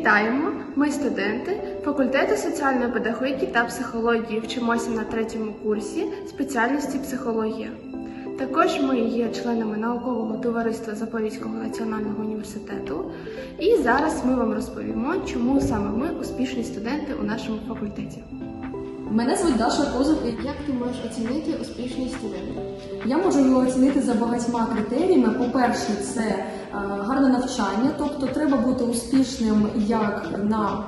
Вітаємо! Ми студенти факультету соціальної педагогіки та психології. Вчимося на третьому курсі спеціальності психологія. Також ми є членами наукового товариства Запорізького національного університету. І зараз ми вам розповімо, чому саме ми успішні студенти у нашому факультеті. Мене звуть Даша Козак. Як ти можеш оцінити успішність студента? Я можу його оцінити за багатьма критеріями. По-перше, це е, гарне навчання, тобто треба бути успішним як на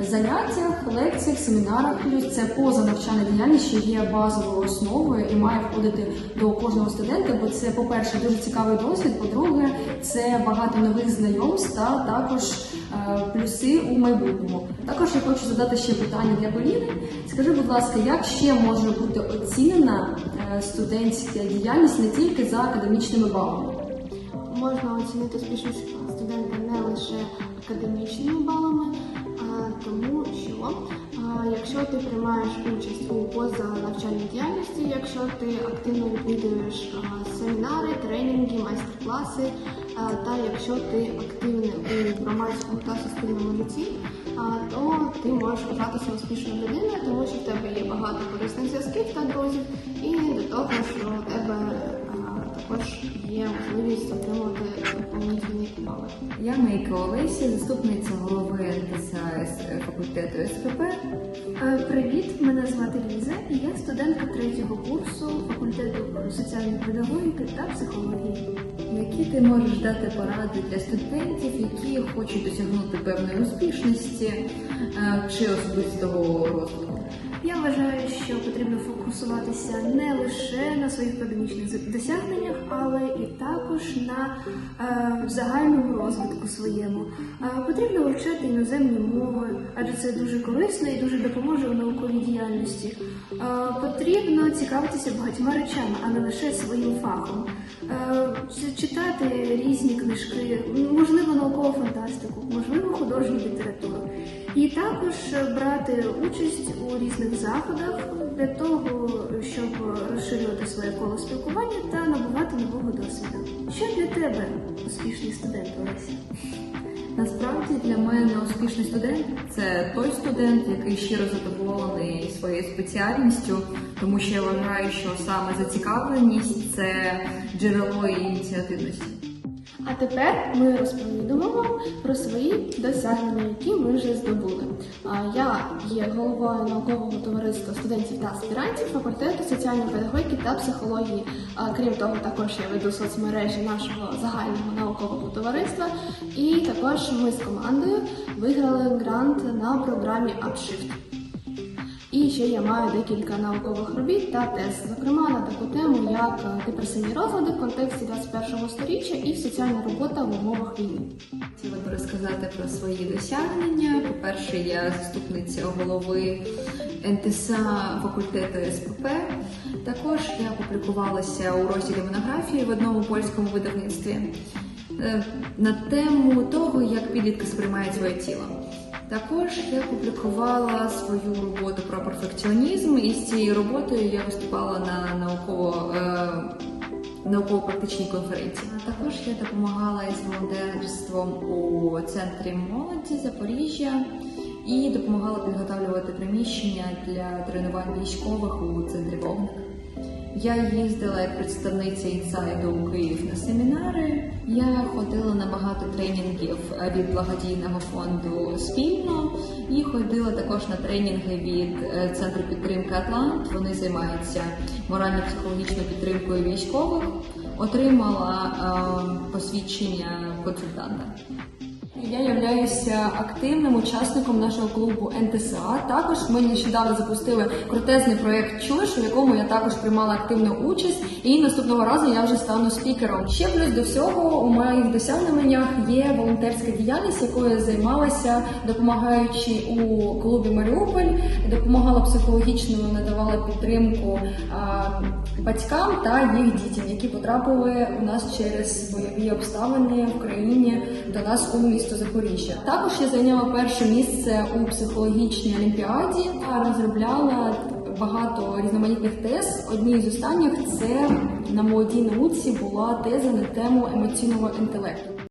заняттях, лекціях, семінарах. Плюс це позанавчальна діяльність, що є базовою основою і має входити до кожного студента. Бо це, по-перше, дуже цікавий досвід. По-друге, це багато нових знайомств та також е, плюси у майбутньому. Також я хочу задати ще питання для Поліни. Скажи, будь ласка, як ще може бути оцінена е, студентська діяльність не тільки за академічними балами? Можна оцінити успішність ти приймаєш участь у позанавчальній діяльності, якщо ти активно відвідуєш семінари, тренінги, майстер-класи, та якщо ти активний у громадському та суспільному житті, то ти можеш вважатися успішною людиною, тому що в тебе є багато корисних зв'язків та друзів, і до того, що у тебе також є можливість отримати доповнительні бали. Я Мейка Олеся, заступниця голови НТСАС факультету СПП. Е, Привіт, мене звати Ліза, і я студентка третього курсу факультету соціальної педагогіки та психології. Які ти можеш дати поради для студентів, які хочуть досягнути певної успішності е, чи особистого розвитку? Я вважаю, що потрібно фокусуватися не лише на своїх академічних досягненнях, але і також на е, загальному розвитку Е, потрібно вивчати іноземні мови, адже це дуже корисно і дуже допоможе у науковій діяльності. Потрібно цікавитися багатьма речами, а не лише своїм фахом. Читати різні книжки, можливо, наукову фантастику, можливо, художню літературу. І також брати участь у різних заходах для того, щоб розширювати своє коло спілкування та набувати нового досвіду. Що для тебе успішний студент, Олеся? Насправді для мене успішний студент це той студент, який щиро задоволений своєю спеціальністю, тому що я вважаю, що саме зацікавленість це джерело ініціативності. А тепер ми розповідаємо вам про свої досягнення, які ми вже здобули. Я є головою наукового товариства студентів та аспірантів факультету соціальної педагогіки та психології. Крім того, також я веду соцмережі нашого загального наукового товариства. І також ми з командою виграли грант на програмі Upshift. І ще я маю декілька наукових робіт та тез, зокрема на е, депресивні розлади в контексті 21 століття і соціальна робота в умовах війни. Хотіла би розказати про свої досягнення. По-перше, я заступниця голови НТСА факультету СПП. Також я публікувалася у розділі монографії в одному польському видавництві е, на тему того, як підлітки сприймають своє тіло. Також я публікувала свою роботу про перфекціонізм, і з цією роботою я виступала на науково. е, науково-практичній конференції. Також я допомагала із волонтерством у центрі молоді Запоріжжя і допомагала підготовлювати приміщення для тренувань військових у центрі Вогник. Я їздила як представниця інсайду у Київ на семінари. Я ходила на багато тренінгів від благодійного фонду спільно і ходила також на тренінги від е, центру підтримки Атлант. Вони займаються морально-психологічною підтримкою військових. Отримала е, посвідчення консультанта. Я являюся активним учасником нашого клубу НТСА. Також ми нещодавно запустили крутезний проєкт Чуєш, у якому я також приймала активну участь, і наступного разу я вже стану спікером. Ще плюс до всього у моїх досягненнях є волонтерська діяльність, якою я займалася, допомагаючи у клубі Маріуполь, допомагала психологічно, надавала підтримку а, батькам та їх дітям, які потрапили у нас через бойові обставини в країні до нас у місто Запоріжжя. Також я зайняла перше місце у психологічній олімпіаді та розробляла багато різноманітних тез. Одні з останніх це на молодій науці була теза на тему емоційного інтелекту.